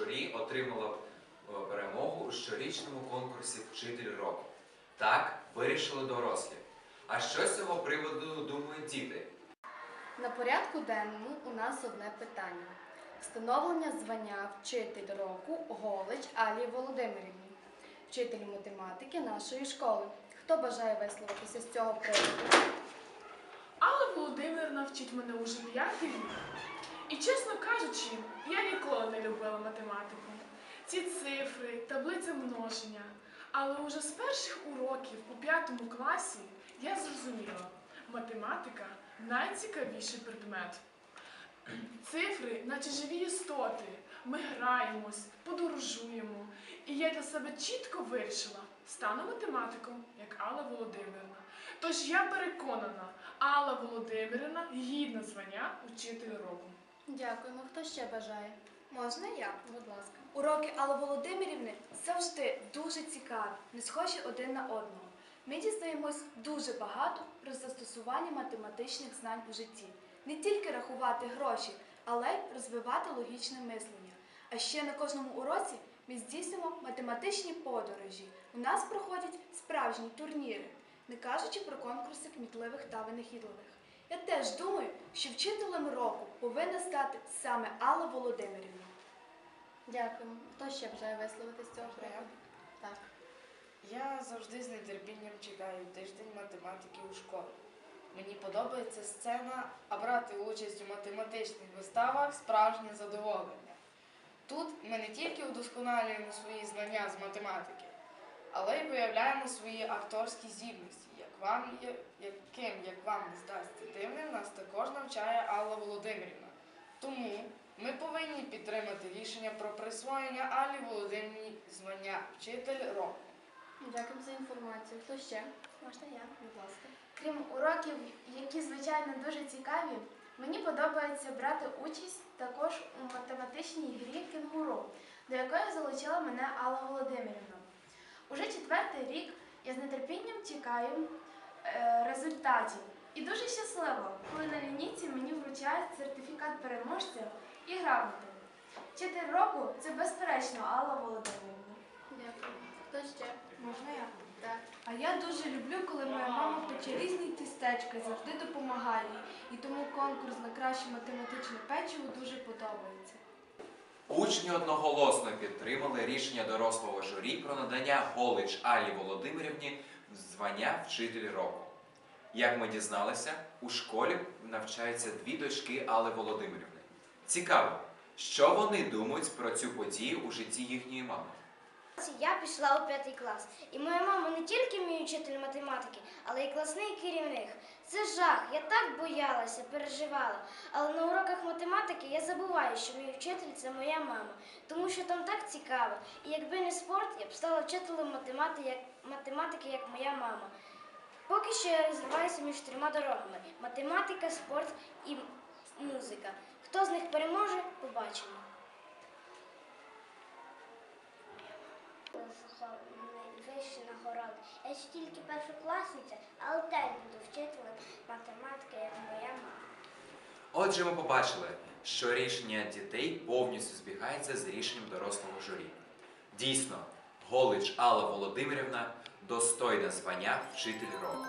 журі отримала б е, перемогу у щорічному конкурсі Вчитель року. Так вирішили дорослі. А що з цього приводу думають діти? На порядку денному у нас одне питання: встановлення звання вчитель року Голич Алії Володимирівні, вчителю математики нашої школи. Хто бажає висловитися з цього приводу? Алла Володимирівна вчить мене уже п'ятий рік. І чесно кажучи, я ніколи не любила математику. Ці цифри, таблиця множення. Але уже з перших уроків у п'ятому класі я зрозуміла, математика найцікавіший предмет. Цифри, наче живі істоти. Ми граємось, подорожуємо. І я для себе чітко вирішила, стану математиком, як Алла Володимирівна. Тож я переконана, Алла Володимирівна гідна звання учитель року. Дякуємо. Хто ще бажає? Можна я? Будь ласка. Уроки Алли Володимирівни завжди дуже цікаві, не схожі один на одного. Ми дізнаємось дуже багато про застосування математичних знань у житті. Не тільки рахувати гроші, але й розвивати логічне мислення. А ще на кожному уроці ми здійснюємо математичні подорожі. У нас проходять справжні турніри, не кажучи про конкурси кмітливих та винахідливих. Я теж думаю, що вчителем року повинна стати саме Алла Володимирівна. Дякуємо. Хто ще бажає висловитися з цього приводу? Так. Я завжди з нетерпінням чекаю тиждень математики у школі. Мені подобається сцена, а брати участь у математичних виставах справжнє задоволення. Тут ми не тільки удосконалюємо свої знання з математики, але й виявляємо свої акторські здібності, як вам яким, як вам не здасться нас також навчає Алла Володимирівна. Тому ми повинні підтримати рішення про присвоєння Аллі Володимирівні звання вчитель року. Дякуємо за інформацію. Хто ще? Можна я? Будь ласка. Крім уроків, які звичайно дуже цікаві, мені подобається брати участь також у математичній грі кенгуру, до якої залучила мене Алла Володимирівна. Уже четвертий рік я з нетерпінням чекаю е, результатів. І дуже щаслива, коли на лінійці мені вручають сертифікат переможця і грамоти. Вчитель року це безперечно Алла Володимирівна. Дякую. Хто ще? Можна я? Так. А я дуже люблю, коли моя мама пече різні тістечка, завжди допомагає їй. І тому конкурс на краще математичне печиво дуже подобається. Учні одноголосно підтримали рішення дорослого журі про надання Голич Алі Володимирівні звання Вчитель року. Як ми дізналися, у школі навчаються дві дочки Алли Володимирівни. Цікаво, що вони думають про цю подію у житті їхньої мами. Я пішла у п'ятий клас, і моя мама не тільки мій учитель математики, але й класний керівник. Це жах. Я так боялася, переживала. Але на уроках математики я забуваю, що мій вчитель це моя мама, тому що там так цікаво. І якби не спорт, я б стала вчителем математики, як, моя мама. Поки що я розвиваюся між трьома дорогами: математика, спорт і музика. Хто з них переможе, побачимо. Вищі нагороди. Я ж тільки першокласниця, але теж буду вчителем математики, як моя мама. Отже, ми побачили, що рішення дітей повністю збігається з рішенням дорослого журі. Дійсно, Голич Алла Володимирівна достойна звання вчитель року.